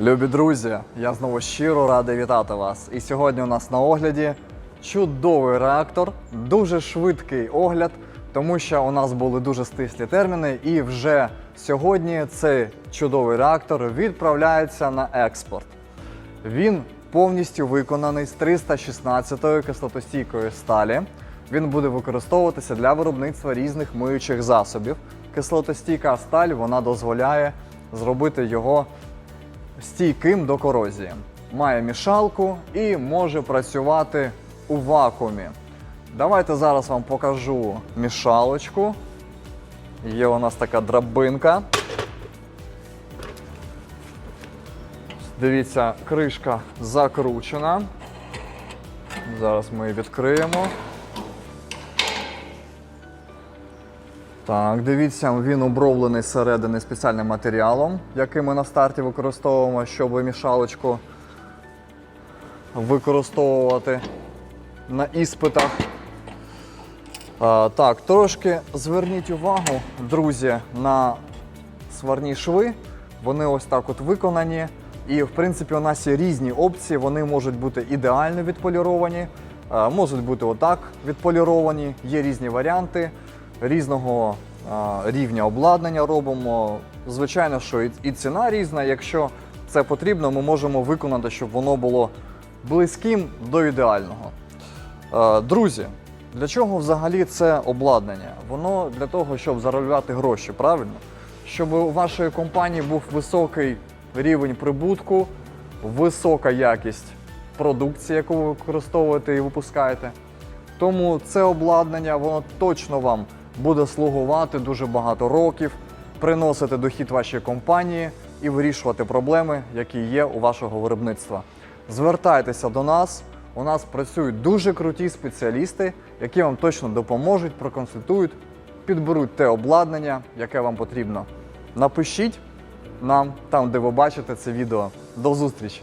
Любі друзі, я знову щиро радий вітати вас. І сьогодні у нас на огляді чудовий реактор, дуже швидкий огляд, тому що у нас були дуже стислі терміни, і вже сьогодні цей чудовий реактор відправляється на експорт. Він повністю виконаний з 316-ї кислотостійкої сталі. Він буде використовуватися для виробництва різних миючих засобів. Кислотостійка сталь вона дозволяє зробити його стійким до корозії. Має мішалку і може працювати у вакуумі. Давайте зараз вам покажу мішалочку. Є у нас така драбинка. Дивіться, кришка закручена. Зараз ми її відкриємо. Так, дивіться, він оброблений зсередини спеціальним матеріалом, який ми на старті використовуємо, щоб мішалочку використовувати на іспитах. А, так, трошки зверніть увагу, друзі, на сварні шви. Вони ось так от виконані. І, в принципі, у нас є різні опції. Вони можуть бути ідеально відполіровані, можуть бути отак відполіровані. Є різні варіанти різного рівня обладнання робимо. Звичайно, що і, ціна різна. Якщо це потрібно, ми можемо виконати, щоб воно було близьким до ідеального. Е, Друзі, для чого взагалі це обладнання? Воно для того, щоб заробляти гроші, правильно? Щоб у вашої компанії був високий рівень прибутку, висока якість продукції, яку ви використовуєте і випускаєте. Тому це обладнання воно точно вам буде слугувати дуже багато років, приносити дохід вашій компанії і вирішувати проблеми, які є у вашого виробництва. Звертайтеся до нас. У нас працюють дуже круті спеціалісти, які вам точно допоможуть, проконсультують, підберуть те обладнання, яке вам потрібно. Напишіть нам там, де ви бачите це відео. До зустрічі!